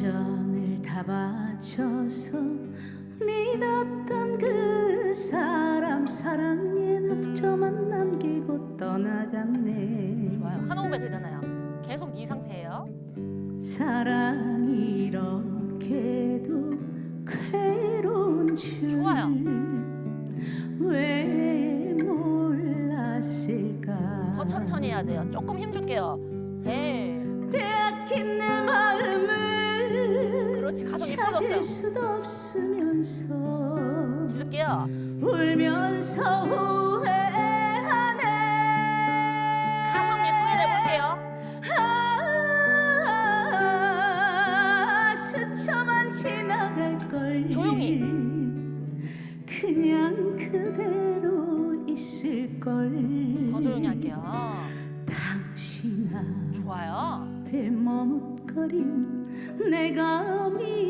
다 바쳐서 믿었던 그 사람 사랑의 낙점만 남기고 떠나갔네 좋아요. 한 호흡에 되잖아요. 계속 이 상태예요. 사랑이 이렇게도 괴로운 줄 좋아요. 왜 몰랐을까 더 천천히 해야 돼요. 조금 힘 줄게요. 그렇지. 가성 찾을 예뻐졌어요. 수도 없으면서 지를게요. 울면서 후회하네 가성 예쁘게 내볼게요. 아, 스쳐만 지나갈 걸 조용히. 그냥 그대로 있을 걸 더 조용히 할게요. 당신 좋아요. 앞에 머뭇거린 내가 미안해